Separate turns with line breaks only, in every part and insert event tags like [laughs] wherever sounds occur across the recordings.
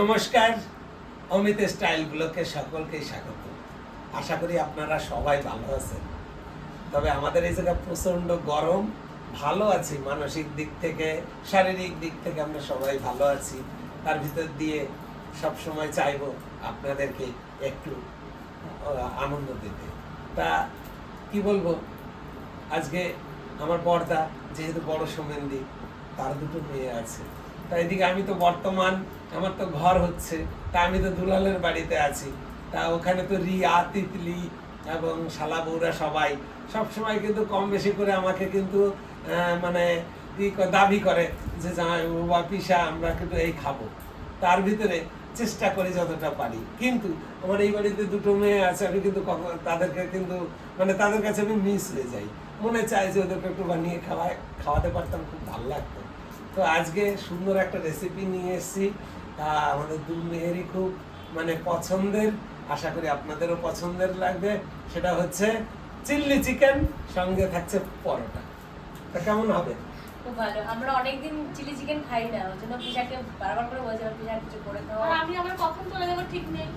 নমস্কার, অমিত স্টাইল ব্লকে সকলকেই স্বাগত। আশা করি আপনারা সবাই ভালো আছেন। তবে আমাদের এই জায়গা প্রচণ্ড গরম, ভালো আছি, মানসিক দিক থেকে, শারীরিক দিক থেকে আমরা সবাই ভালো আছি। তার ভিতর দিয়ে সব সময় চাইব আপনাদেরকে একটু আনন্দ দিতে। তা কি বলব? আজকে আমার বর্দা, যেহেতু বড় সোমেন্দি তার দুটো মেয়ে আছে। তা এদিকে আমি তো বর্তমান, আমার তো ঘর হচ্ছে, তা আমি তো দুলালের বাড়িতে আছি। তা ওখানে তো রিয়া তিতলি এবং শালা বউরা সবাই। সব সময় কিন্তু কম বেশি করে আমাকে কিন্তু মানে দাবি করে যে বা পিসা, আমরা কিন্তু এই খাব। তার ভিতরে চেষ্টা করি যতটা পারি। কিন্তু আমার এই বাড়িতে দুটো মেয়ে আছে, আমি কিন্তু তাদেরকে কিন্তু মানে তাদের কাছে আমি মিস হয়ে যাই। মনে চাই যে ওদেরকে একটু বানিয়ে খাওয়ায়, খাওয়াতে পারতাম, খুব ভালো লাগতো। তো আজকে সুন্দর একটা রেসিপি নিয়ে এসেছি। তা আমাদের দু মেয়েরই খুব মানে পছন্দের আশা করি আপনাদেরও পছন্দের লাগবে। সেটা হচ্ছে চিল্লি চিকেন সঙ্গে থাকছে পরোটা। তা কেমন হবে?
খুব ভালো। আমরা অনেকদিন চিলি চিকেন খাই না ওই জন্য পিসাকে বারবার করে বলছিলাম পিসা কিছু করে খাওয়া
আর আমি আবার কখন চলে যাব ঠিক নেই।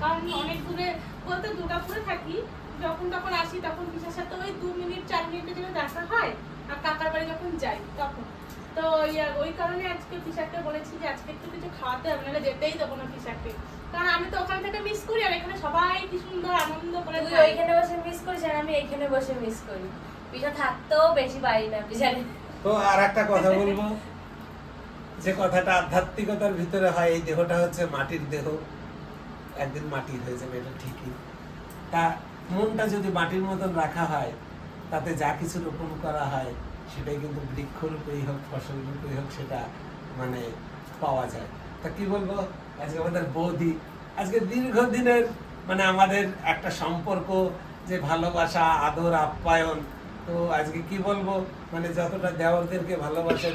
কারণ অনেক দূরে বলতে দুর্গাপুরে থাকি। যখন তখন আসি তখন বিশেষ সাথে ওই দু মিনিট চার মিনিটের জন্য দেখা হয়। আর কাকার বাড়ি যখন যাই তখন তো ওই কারণে আজকে পিসাকে বলেছি যে আজকে একটু কিছু খাওয়াতে হবে নাহলে যেতেই দেবো না পিসাকে কারণ আমি তো ওখান থেকে মিস করি আর এখানে সবাই কি সুন্দর আনন্দ করে
তুই ওইখানে বসে মিস করিস আর আমি এইখানে বসে মিস করি। পিসা থাকতেও বেশি পারি না
তো আর একটা কথা বলব যে কথাটা আধ্যাত্মিকতার ভিতরে হয় এই দেহটা হচ্ছে মাটির দেহ। একদিন মাটি হয়ে যাবে এটা ঠিকই। তা মনটা যদি মাটির মতন রাখা হয় তাতে যা কিছু রোপণ করা হয়, সেটাই কিন্তু বৃক্ষরূপেই হোক ফসল রূপেই হোক, সেটা মানে পাওয়া যায়। তা কি বলব? আজকে আমাদের বৌদি, আজকে দীর্ঘদিনের মানে আমাদের একটা সম্পর্ক যে ভালোবাসা, আদর, আপ্যায়ন। তো আজকে কি বলব? মানে যতটা দেওয়ারদেরকে ভালোবাসে,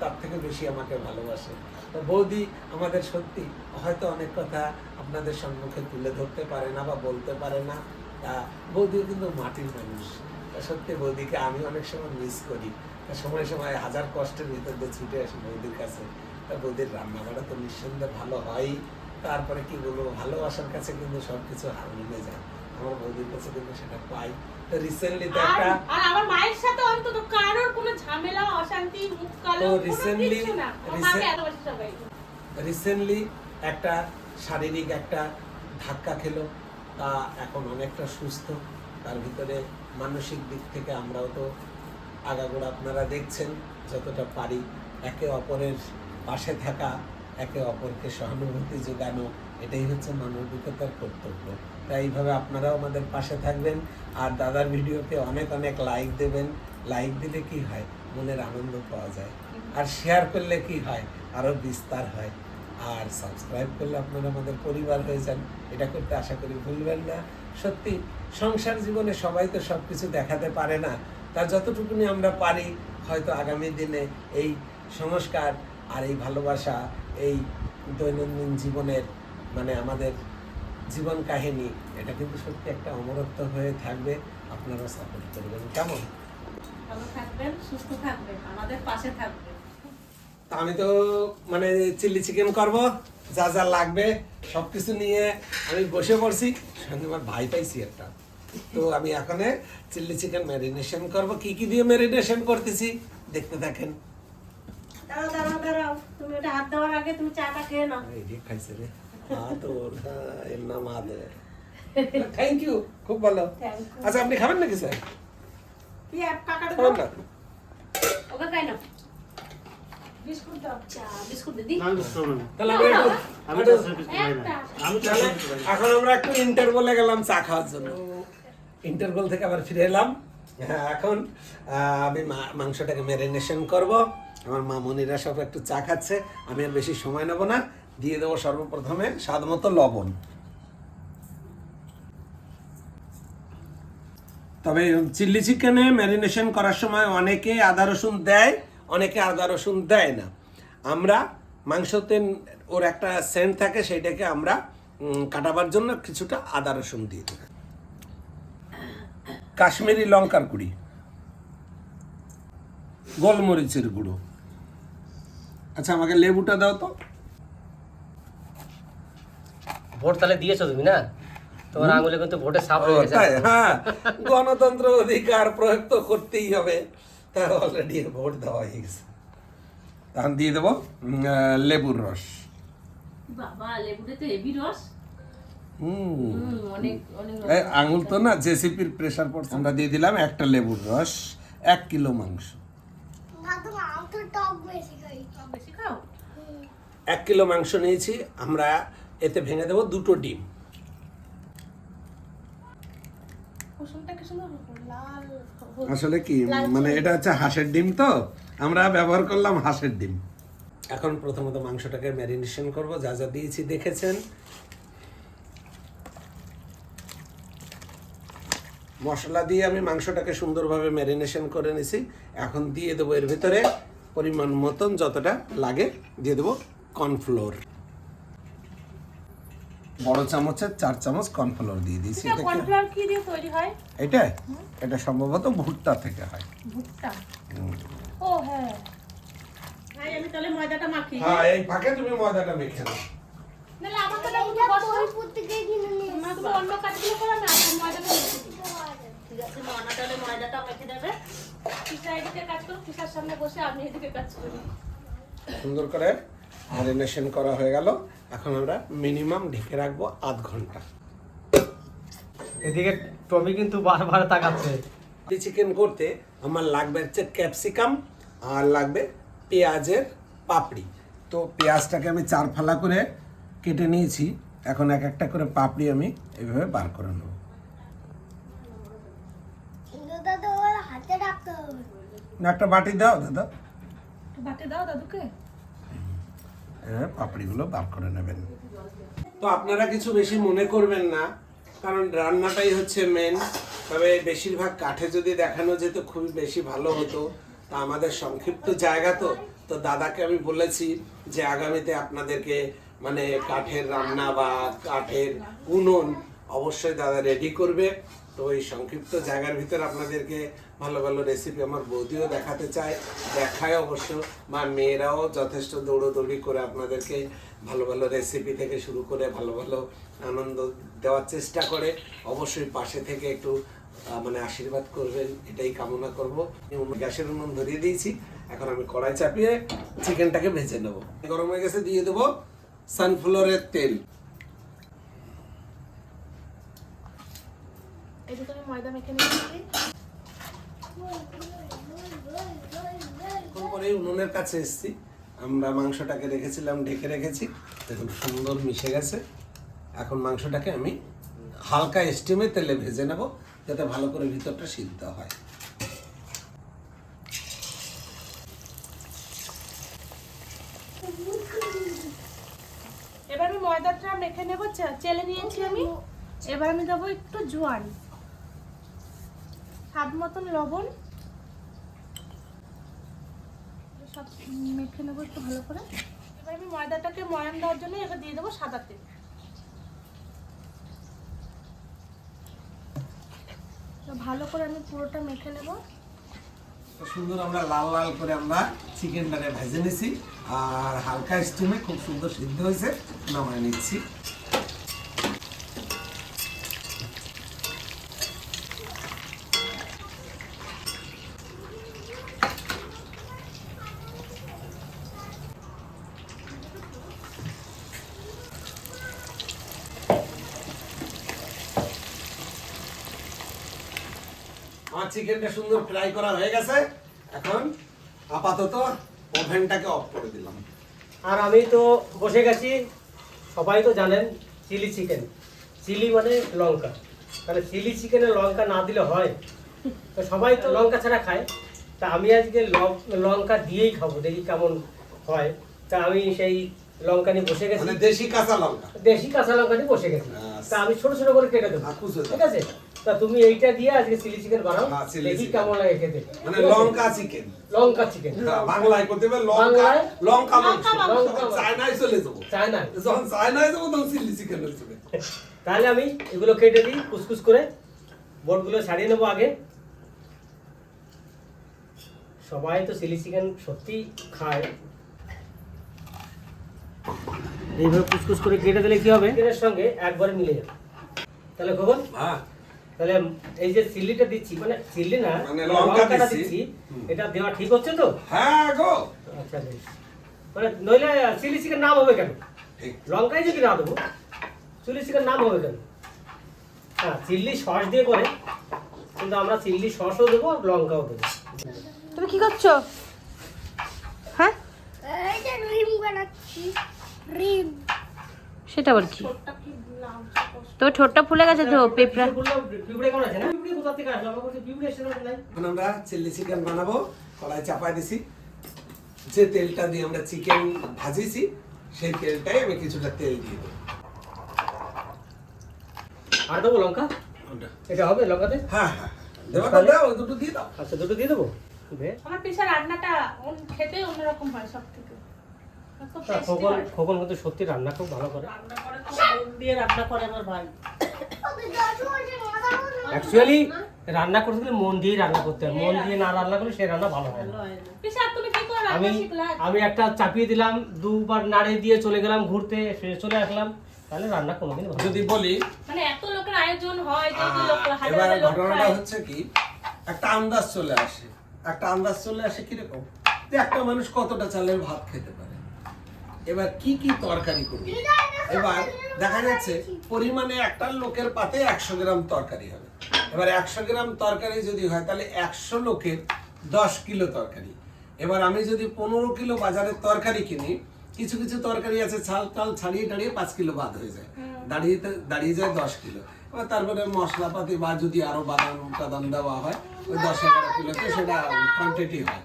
তার থেকে বেশি আমাকে ভালোবাসে। তো বৌদি, আমাদের সত্যি হয়তো অনেক কথা আপনাদের সম্মুখে তুলে ধরতে পারে না বা বলতে পারে না। তা বৌদিও কিন্তু মাটির মানুষ। সত্যি বৌদিকে আমি অনেক সময় মিস করি। সময় সময় হাজার কষ্টের ভিতর দিয়ে ছুটে আসি বৌদির কাছে। তা বৌদির রান্না করা তো নিঃসন্দেহে ভালো হয়ই তারপরে কি বলব ভালোবাসার কাছে কিন্তু সবকিছু হার মিলে যায়। আমার বৌদির কাছে কিন্তু সেটা পাই। তো রিসেন্টলি তো একটা
আর আমার মায়ের সাথে অন্তত কারোর কোনো ঝামেলা অশান্তি মুখ কালো
তো
কিছু মাকে
রিসেন্টলি একটা শারীরিক একটা ধাক্কা খেলো। তা এখন অনেকটা সুস্থ। তার ভিতরে মানসিক দিক থেকে আমরাও তো আগাগোড়া আপনারা দেখছেন, যতটা পারি একে অপরের পাশে থাকা, একে অপরকে সহানুভূতি যোগানো, এটাই হচ্ছে মানবিকতার কর্তব্য। তাই এইভাবে আপনারাও আমাদের পাশে থাকবেন আর দাদার ভিডিওকে অনেক অনেক লাইক দেবেন। লাইক দিলে কি হয়? মনের আনন্দ পাওয়া যায়। আর শেয়ার করলে কি হয়? আরও বিস্তার হয়। আর সাবস্ক্রাইব করলে আপনারা আমাদের পরিবার হয়ে যান। এটা করতে আশা করি ভুলবেন না। সত্যি, সংসার জীবনে সবাই তো সব কিছু দেখাতে পারে না। তা যতটুকুনি আমরা পারি, হয়তো আগামী দিনে এই সংস্কার আর এই ভালোবাসা, এই দৈনন্দিন জীবনের মানে আমাদের জীবন কাহিনী, এটা কিন্তু সত্যি একটা অমরত্ব হয়ে থাকবে। আপনারা সাপোর্ট করবেন। কেমন?
ভালো থাকবেন, সুস্থ থাকবেন, আমাদের পাশে থাকবেন।
আমি তো মানে চিলি চিকেন করব যা যা লাগবে সবকিছু নিয়ে আমি বসে পড়ছি। আমার ভাই পাইছি একটা। তো আমি এখানে চিলি চিকেন ম্যারিনেশন করব। কি কি দিয়ে ম্যারিনেশন করতেছি দেখতে থাকেন।
দাঁড়াও দাঁড়াও দাঁড়াও। তুমি ওটা হাত দেওয়ার আগে তুমি চাটা খেয়ে নাও।
এই যে খাইছে রে। আদর এর নাম আদর থ্যাংক ইউ খুব ভালো। আচ্ছা আপনি খাবেন নাকি স্যার?
কি
খাবেন না?
ওকে খাই বিস্কুট দাও। চা
না।
তাহলে আমি
আমি
তাহলে। এখন আমরা একটু ইন্টারভেলে গেলাম চা খাওয়ার জন্য। ইন্টারভেল থেকে আবার ফিরে এলাম। হ্যাঁ এখন আমি মাংসটাকে ম্যারিনেশন করব। আমার মামনিরা সব একটু চা খাচ্ছে। আমি আর বেশি সময় নেব না। দিয়ে দেবো সর্বপ্রথমে স্বাদ মতো লবণ। তবে চিল্লি চিকেনে ম্যারিনেশন করার সময় অনেকে আদা রসুন দেয়। অনেকে আদা রসুন দেয় না। আমরা মাংসতে ওর একটা সেন্ট থাকে সেইটাকে আমরা কাটাবার জন্য কিছুটা আদা রসুন দিয়ে দিই। কাশ্মীরি লঙ্কার গুঁড়ি গোলমরিচের গুঁড়ো। আচ্ছা আমাকে লেবুটা দাও তো।
ভোট তাহলে দিয়েছ তুমি না? তোমার আঙুলে কিন্তু ভোটে সাপ হয়ে গেছে।
হ্যাঁ গণতন্ত্র অধিকার প্রয়োগ তো করতেই হবে। অলরেডি ভোট দেওয়া হয়ে গেছে তখন দিয়ে দেবো লেবুর রস
বাবা লেবুতে তো হেভি রস।
আঙুল তো না জেসিপির প্রেসার পড়ছে। আমরা দিয়ে দিলাম একটা লেবুর রস এক কিলো মাংস। এক কিলো মাংস নিয়েছি আমরা এতে ভেঙে দেবো দুটো ডিম।
কুসুমটা কি সুন্দর।
আসলে কি মানে এটা হচ্ছে হাঁসের ডিম তো? আমরা ব্যবহার করলাম হাঁসের ডিম। এখন প্রথমত মাংসটাকে ম্যারিনেশন করব যা যা দিয়েছি দেখেছেন। মশলা দিয়ে আমি মাংসটাকে সুন্দরভাবে ম্যারিনেশন করে নিছি। এখন দিয়ে দেবো এর ভিতরে পরিমাণ মতন যতটা লাগে দিয়ে দেবো কর্নফ্লোর। বড় চামচের চার চামচ কর্নফ্লোর দিয়ে দিয়েছি।
এটা কর্নফ্লাওয়ার কি দিয়ে তৈরি হয়?
এটা? এটা সম্ভবত ভুট্টা থেকে হয়।
ভুট্টা? ও হ্যাঁ। ভাই আমি তাহলে ময়দাটা মাখি।
হ্যাঁ এই ফাঁকে তুমি ময়দাটা মেখে নাও।
আমার তো লাগবে বসো মা তুমি অন্য কাজগুলো করো না আমি ময়দাটা মেখে দিই।
ঠিক আছে মানা তাহলে ময়দাটা মেখে দেবে।
পিসা এদিকে কাজ করো পিসার সামনে বসে আমি এদিকে কাজ করি।
সুন্দর করে ম্যারিনেশন করা হয়ে গেল। এখন আমরা মিনিমাম ঢেকে রাখব আধ ঘণ্টা।
এদিকে টমি কিন্তু বারবার তাকাচ্ছে।
চিকেন করতে আমার লাগবে হচ্ছে ক্যাপসিকাম আর লাগবে পেঁয়াজের পাপড়ি। তো পেঁয়াজটাকে আমি চার ফালা করে কেটে নিয়েছি। এখন এক একটা করে পাপড়ি আমি এইভাবে বার করে নেব। না একটা বাটি দাও দাদা।
বাটি দাও দাদুকে।
পাপড়িগুলো বার করে নেবেন। তো আপনারা কিছু বেশি মনে করবেন না, কারণ রান্নাটাই হচ্ছে মেন তবে বেশিরভাগ কাঠে যদি দেখানো যেত, খুবই বেশি ভালো হতো। তা আমাদের সংক্ষিপ্ত জায়গা তো তো দাদাকে আমি বলেছি যে আগামীতে আপনাদেরকে মানে কাঠের রান্না বা কাঠের উনুন অবশ্যই দাদা রেডি করবে। তো এই সংক্ষিপ্ত জায়গার ভিতর আপনাদেরকে ভালো ভালো রেসিপি আমার বৌদিও দেখাতে চায়, দেখায় অবশ্য। বা মেয়েরাও যথেষ্ট দৌড়োদৌড়ি করে আপনাদেরকে ভালো ভালো রেসিপি থেকে শুরু করে ভালো ভালো আনন্দ দেওয়ার চেষ্টা করে। অবশ্যই পাশে থেকে একটু মানে আশীর্বাদ করবেন, এটাই কামনা করব। গ্যাসের উনুন ধরিয়ে দিয়েছি, এখন আমি কড়াই চাপিয়ে চিকেনটাকে ভেজে নেব। গরম হয়ে গেছে, দিয়ে দেবো সানফ্লাওয়ারের তেল।
এদিকে আমি ময়দা মেখে নিয়েছি
পরে উনুনের কাছে এসেছি। আমরা মাংসটাকে রেখেছিলাম ঢেকে রেখেছি। দেখুন সুন্দর মিশে গেছে। এখন মাংসটাকে আমি হালকা স্টিমে তেলে ভেজে নেব যাতে ভালো করে ভিতরটা সিদ্ধ হয়।
এবার আমি ময়দাটা মেখে নেব চেলে নিয়েছি আমি এবার আমি দেবো একটু জোয়ান। স্বাদ মতন লবণ। সব মেখে নেব একটু ভালো করে। এবার আমি ময়দাটাকে ময়ান দেওয়ার জন্য এবার দিয়ে দেবো সাদা তেল। ভালো করে আমি পুরোটা মেখে নেব।
সুন্দর আমরা লাল লাল করে আমরা চিকেনটাকে ভেজে নিছি, আর হালকা স্টিমে খুব সুন্দর সিদ্ধ হয়েছে, নামায় নিচ্ছি। আমার চিকেনটা সুন্দর ফ্রাই করা হয়ে গেছে। এখন আপাতত ওভেনটাকে অফ করে দিলাম।
আর আমি তো বসে গেছি সবাই তো জানেন চিলি চিকেন চিলি মানে লঙ্কা। তাহলে চিলি চিকেনে লঙ্কা না দিলে হয়। তো সবাই তো লঙ্কা ছাড়া খায়। তা আমি আজকে লঙ্কা দিয়েই খাব দেখি কেমন হয়। তা আমি সেই লঙ্কা নিয়ে বসে গেছি।
মানে দেশি কাঁচা লঙ্কা।
দেশি কাঁচা লঙ্কা নিয়ে বসে গেছি।
আচ্ছা।
তা আমি ছোট ছোট করে কেটে দেবো। ঠিক আছে? তা তুমি এইটা দিয়ে আজকে চিলি চিকেন বানাও।
হ্যাঁ,
দেখি কেমন লাগে খেতে।
মানে লঙ্কা চিকেন
লঙ্কা চিকেন
বাংলায় করতে হবে লঙ্কা লঙ্কা মাংস।
লঙ্কা
চায়নায় চলে যাব।
চায় না
যখন চায়নায় যাব তখন চিলি চিকেন হয়ে যাবে।
তাহলে আমি এগুলো কেটে দিই কুচকুচ করে। বোর্ডগুলো ছাড়িয়ে নেব আগে। সবাই তো চিলি চিকেন সত্যি খায়। এইভাবে কুচকুচ করে কেটে দিলে কি হবে? এর সঙ্গে একবারে মিলে যাবে। তাহলে খবর
হ্যাঁ।
তাহলে এই যে চিল্লিটা দিচ্ছি মানে চিল্লি না
মানে লঙ্কা
লঙ্কাটা
দিচ্ছি।
এটা দেওয়া ঠিক হচ্ছে তো?
হ্যাঁ গো।
আচ্ছা বেশ। মানে নইলে চিলি চিকেন নাম হবে কেন?
ঠিক।
লঙ্কাই যদি না দেবো চিলি চিকেন নাম হবে কেন? হ্যাঁ চিল্লি সস দিয়ে করে কিন্তু আমরা চিল্লি সসও দেবো লঙ্কাও দেবো।
তুমি কি করছ? হ্যাঁ?
এই যে রিম বানাচ্ছি রিম।
সেটা আবার কি? তোর ঠোঁটটা ফুলে গেছে তো পেঁপড়া।
পিঁপড়ে কেমন আছে না? পিঁপড়ে কোথা থেকে আসলো? আমার
চিলি চিকেন বানাবো কড়াই চাপাই দিছি। যে তেলটা দিয়ে আমরা চিকেন ভাজিছি সেই তেলটাই আমি কিছুটা তেল দিয়ে দেবো।
আর দেবো লঙ্কা? এটা হবে লঙ্কাতে?
হ্যাঁ হ্যাঁ দেবো দাও দুটো দিয়ে দাও।
আচ্ছা দুটো দিয়ে দেবো?
আমার পিসা রান্নাটা খেতে অন্যরকম হয় সব থেকে
তা খোকন খোকন কিন্তু সত্যি রান্না খুব ভালো করে।
রান্না করে মন দিয়ে রান্না করে আমার ভাই।
অ্যাকচুয়ালি রান্না করতে গেলে মন দিয়েই রান্না করতে হয়। মন দিয়ে না রান্না করলে সে রান্না ভালো হয় না।
পিসা তুমি কি করে
আমি আমি একটা চাপিয়ে দিলাম দুবার নাড়ে দিয়ে চলে গেলাম ঘুরতে ফিরে চলে আসলাম। তাহলে রান্না কোনোদিন
যদি বলি
মানে এত লোকের আয়োজন হয়
এবার ঘটনাটা হচ্ছে কি একটা আন্দাজ চলে আসে। একটা আন্দাজ চলে আসে কীরকম? যে একটা মানুষ কতটা চালের ভাত খেতে পারে। এবার কি কি তরকারি করবে? এবার দেখা যাচ্ছে পরিমাণে একটা লোকের পাতে একশো গ্রাম তরকারি হবে। এবার একশো গ্রাম তরকারি যদি হয় তাহলে একশো লোকের দশ কিলো তরকারি। এবার আমি যদি পনেরো কিলো বাজারের তরকারি কিনি কিছু কিছু তরকারি আছে ছাল টাল ছাড়িয়ে টাড়িয়ে পাঁচ কিলো বাদ হয়ে যায়। দাঁড়িয়ে দাঁড়িয়ে যায় দশ কিলো। তারপরে মশলাপাতি বা যদি আরও বাদাম টাদাম দেওয়া হয়, ওই দশ এগারো কিলোতে সেটা কোয়ান্টিটি হয়।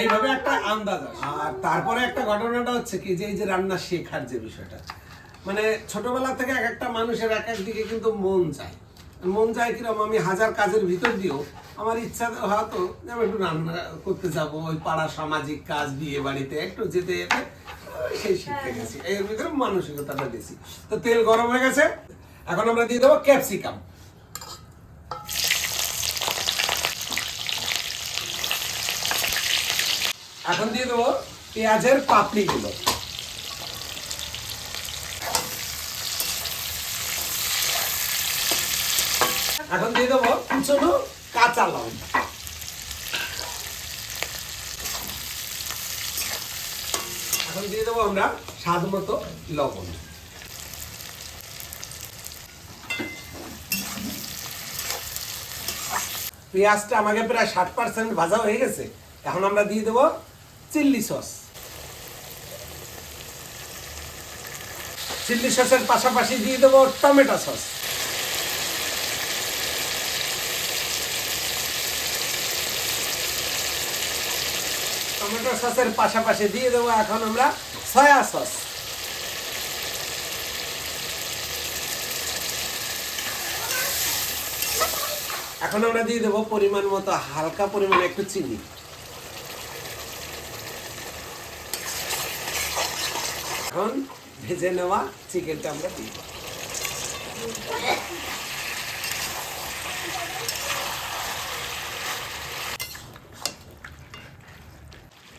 এইভাবে একটা আন্দাজ আর তারপরে একটা ঘটনাটা হচ্ছে কি, যে এই যে রান্না শেখার যে বিষয়টা মানে ছোটবেলা থেকে এক একটা মানুষের এক এক দিকে কিন্তু মন চায়। মন চায় কীরকম আমি হাজার কাজের ভিতর দিয়েও আমার ইচ্ছা হয়তো যে আমি একটু রান্না করতে যাব, ওই পাড়া সামাজিক কাজ, বিয়ে বাড়িতে একটু যেতে যেতে সেই শিখতে গেছি। এর ভিতরে মানসিকতাটা বেশি। তো তেল গরম হয়ে গেছে। এখন আমরা দিয়ে দেবো ক্যাপসিকাম। এখন দিয়ে দেবো পেঁয়াজের পাপড়িগুলো। এখন দিয়ে দেবো কুচনো কাঁচা লঙ্কা। এখন দিয়ে দেবো আমরা স্বাদ মতো লবণ। পেঁয়াজটা আমাকে প্রায় ষাট পার্সেন্ট ভাজা হয়ে গেছে। এখন আমরা দিয়ে দেবো চিল্লি সস। চিল্লি সসের পাশাপাশি দিয়ে দেবো টমেটো সস। টমেটো সসের পাশাপাশি দিয়ে দেবো এখন আমরা সয়া সস। এখন আমরা দিয়ে দেবো পরিমাণ মতো হালকা পরিমাণে একটু চিনি। এখন ভেজে নেওয়া চিকেনটা আমরা দিয়ে দেবো।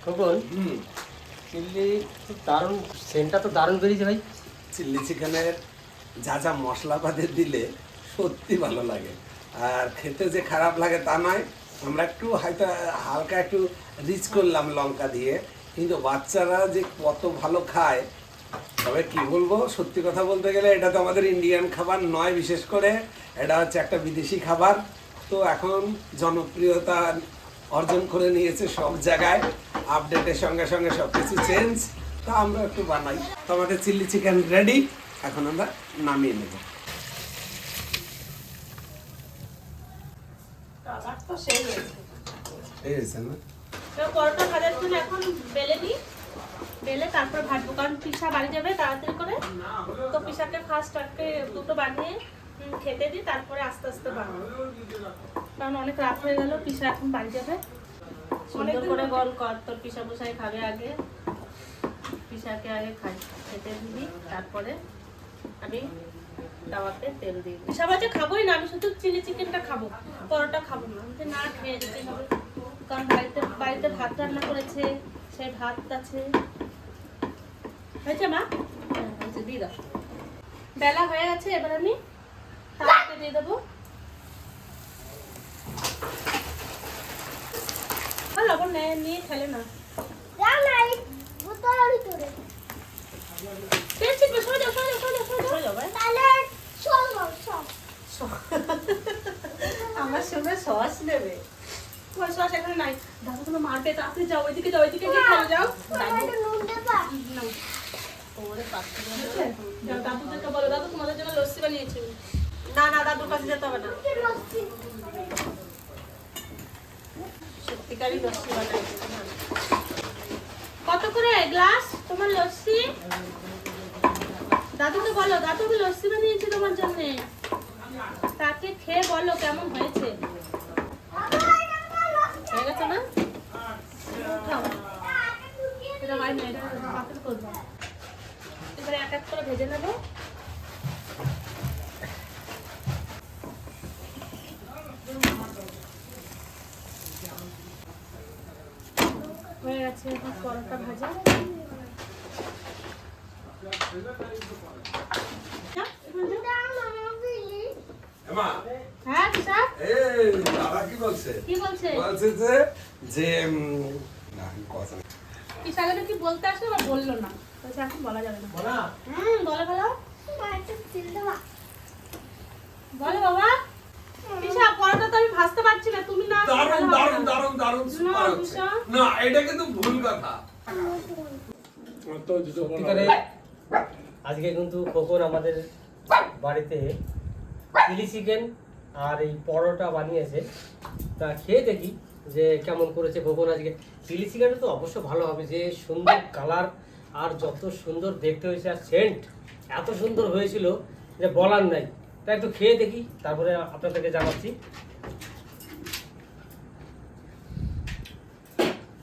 খোকন
হুম।
চিল্লি খুব দারুণ সেন্টটা তো দারুণ বেরিয়েছে ভাই।
চিল্লি চিকেনের যা যা মশলাপাতি দিলে সত্যি ভালো লাগে। আর খেতে যে খারাপ লাগে তা নয়। আমরা একটু হয়তো হালকা একটু রিচ করলাম লঙ্কা দিয়ে। কিন্তু বাচ্চারা যে কত ভালো খায়, তবে কি বলব? সত্যি কথা বলতে গেলে এটা তো আমাদের ইন্ডিয়ান খাবার নয় বিশেষ করে। এটা হচ্ছে একটা বিদেশি খাবার। তো এখন জনপ্রিয়তা অর্জন করে নিয়েছে সব জায়গায়। আপডেটের সঙ্গে সঙ্গে সব কিছু চেঞ্জ তা আমরা একটু বানাই। তো আমাদের চিলি, চিকেন রেডি এখন আমরা নামিয়ে নেব
কালার তো সেই
এই হয়েছে না?
তো পরোটা ভাজার জন্য এখন বেলে নিই। বেলে তারপর ভাজবো কারণ পিসা বাড়ি যাবে তাড়াতাড়ি করে। তো পিসাকে ফার্স্ট আজকে দুটো বানিয়ে খেতে দিই তারপরে আস্তে আস্তে বানাবো। কারণ অনেক রাত হয়ে গেল পিসা এখন বাড়ি যাবে। সুন্দর করে গল কর তোর পিসা বসাই খাবে আগে। পিসাকে আগে খাই খেতে দিবি তারপরে আমি তাওয়াতে তেল দিই পিসা ভাজা খাবোই না আমি শুধু চিলি চিকেনটা খাব। পরোটা খাব না তো না খেয়ে যেতে হবে। কারণ বাড়িতে বাড়িতে ভাত রান্না করেছে সেই ভাত আছে। হয়েছে মা?
হচ্ছে দিয়ে দাও।
বেলা হয়ে গেছে এবার আমি তাওয়াতে দিয়ে দেবো। লবণ নেয় নিয়ে খেলে না। সরে যাও সরে যাও সরে যাও সরে যাও।
হয়ে যাবে
তাহলে সব সব [laughs]
আমার সঙ্গে সস নেবে।
তোমার সস এখানে নাই। দাদু মারবে যাও ওইদিকে যাও ওইদিকে গিয়ে যাও। দাদুদেরকে বলো দাদু তোমাদের জন্য লস্যি বানিয়েছি।
না না দাদুর কাছে যেতে হবে না। সত্যিকারই লস্যি বানাইছে
কত করে গ্লাস তোমার লস্যি? দাদুকে বলো দাদু লস্যি বানিয়েছি তোমার জন্য? তাকে খেয়ে বলো কেমন হয়েছে। হয়ে গেছে না? হয় এবারে এক এক করে ভেজে নেব। হয়ে গেছে এখন পরোটা ভাজা।
এমা কি
বলতে আসলে বা বলল না? এখন বলা যাবে না। হুম বলো বলো।
একটা তেল দেবা
বলো বাবা। কিসা পরোটা তো আমি ভাজতে পারছি না তুমি না ভালো হবে
দারুণ
না।
দারুণ দারুণ সুপার হচ্ছে। না এটা কিন্তু ভুল কথা।
আজকে কিন্তু খোকন আমাদের বাড়িতে চিলি চিকেন আর এই পরোটা বানিয়েছে। তা খেয়ে দেখি যে কেমন করেছে খোকন আজকে। চিলি চিকেনটা তো অবশ্য ভালো হবে যে সুন্দর কালার আর যত সুন্দর দেখতে হয়েছে আর সেন্ট এত সুন্দর হয়েছিল যে বলার নাই। তা একটু খেয়ে দেখি তারপরে আপনাদেরকে জানাচ্ছি।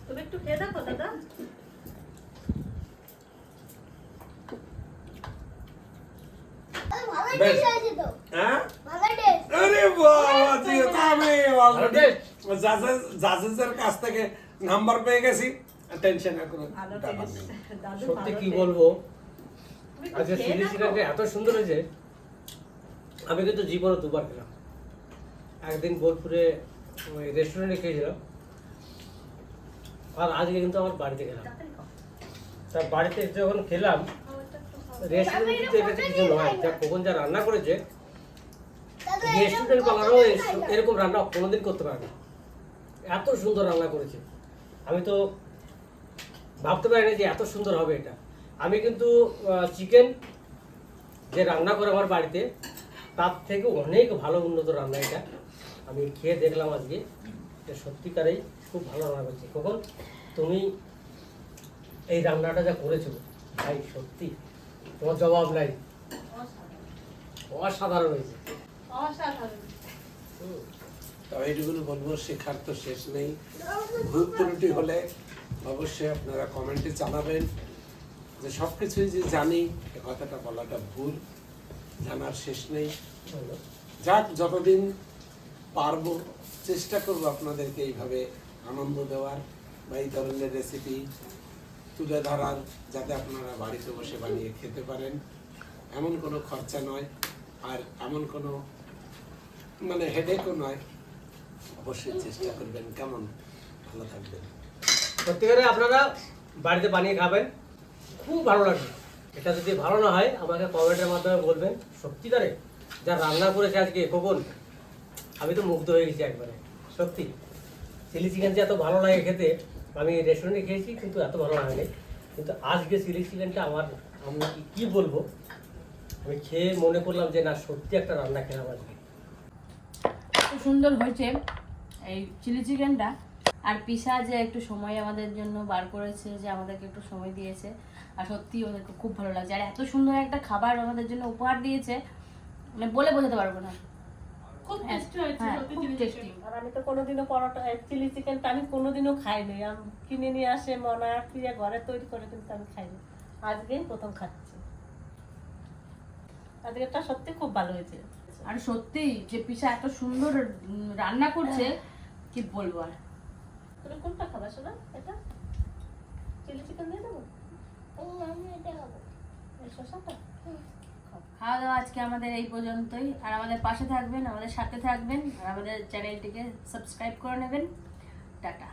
তুমি একটু খেয়ে দেখো দাদা।
ভালো
বেশ। আরে বাবা ঠিক আছে আমি কাছ থেকে নাম্বার পেয়ে গেছি। টেনশন না
সত্যি কি বলব? আজকে। চিকেনটা এত সুন্দর হয়েছে আমি কিন্তু জীবনে দুবার খেলাম। একদিন বোলপুরে ওই রেস্টুরেন্টে খেয়েছিলাম। আর আজকে কিন্তু আমার বাড়িতে খেলাম।
তাড়াতাড়ি
তার বাড়িতে যখন খেলাম রেস্টুরেন্ট কিন্তু এটা কিছু নয়। যা কখন যা রান্না করেছে রেস্টুরেন্ট বানানো এরকম রান্না কোনোদিন করতে পারে না। এত সুন্দর রান্না করেছে। আমি তো ভাবতে পারিনি যে এত সুন্দর হবে এটা। আমি কিন্তু চিকেন যে রান্না করে আমার বাড়িতে, তার থেকে অনেক ভালো উন্নত রান্না এটা। আমি খেয়ে দেখলাম আজকে, যে সত্যিকারেই খুব ভালো রান্না করছে। কখন? তুমি এই রান্নাটা যা করেছ, ভাই, সত্যি। তোমার জবাব নাই। অসাধারণ হয়েছে।
তবে এইটুকুনি বলব শেখার তো শেষ নেই ভুল। ত্রুটি হলে অবশ্যই আপনারা কমেন্টে জানাবেন যে সব কিছুই যে জানি এ কথাটা বলাটা ভুল। জানার শেষ নেই। যাক, যতদিন পারব চেষ্টা করব আপনাদেরকে এইভাবে আনন্দ দেওয়ার বা এই ধরনের রেসিপি তুলে ধরার যাতে আপনারা বাড়িতে বসে বানিয়ে খেতে পারেন। এমন কোনো খরচা নয়। আর এমন কোনো মানে হেডেকও নয়। অবশ্যই চেষ্টা করবেন, কেমন? ভালো থাকবেন।
সত্যিকারে আপনারা বাড়িতে বানিয়ে খাবেন, খুব ভালো লাগবে। এটা যদি ভালো না হয়, আমাকে কমেন্টের মাধ্যমে বলবেন। সত্যিকারে, যা রান্না করেছে আজকে কখন আমি তো মুগ্ধ হয়ে গেছি একবারে। সত্যি, চিলি চিকেন যে এত ভালো লাগে খেতে, আমি রেস্টুরেন্টে খেয়েছি, কিন্তু এত ভালো লাগেনি। কিন্তু আজকে চিলি চিকেনটা আমার, আমি কি বলব? আমি খেয়ে মনে করলাম যে না, সত্যি একটা রান্না খেলাম আজকে।
খুব সুন্দর হয়েছে এই চিলি চিকেনটা। আর পিসা যে একটু সময় আমাদের জন্য বার করেছে যে আমাদেরকে একটু সময় দিয়েছে আর সত্যি ওদেরকে খুব ভালো লাগছে। আর এত সুন্দর একটা খাবার আমাদের জন্য উপহার দিয়েছে মানে বলে বোঝাতে পারব না। হ্যাঁ, হ্যাঁ,
সত্যি
খুব
জিনিস
tasty।
আর আমি তো কোনোদিনও পরোটা চিলি চিকেনটা আমি কোনোদিনও খাইনি। আমি কিনে নিয়ে আসে মনা ফিরে ঘরে তৈরি করে কিন্তু আমি খাইনি। আজকেই প্রথম খাচ্ছি। আজকেরটা সত্যি খুব ভালো হয়েছে।
আর সত্যি যে পিসা এত সুন্দর রান্না করছে কি বলব আর?
তুমি কোনটা খাবা শোনা এটা? চিলি চিকেন দিয়ে দেবো?
আমি এটা খাব।
খাওয়া দাওয়া আজকে আমাদের এই পর্যন্তই। আর আমাদের পাশে থাকবেন আমাদের সাথে থাকবেন আর আমাদের চ্যানেলটিকে সাবস্ক্রাইব করে নেবেন। টাটা।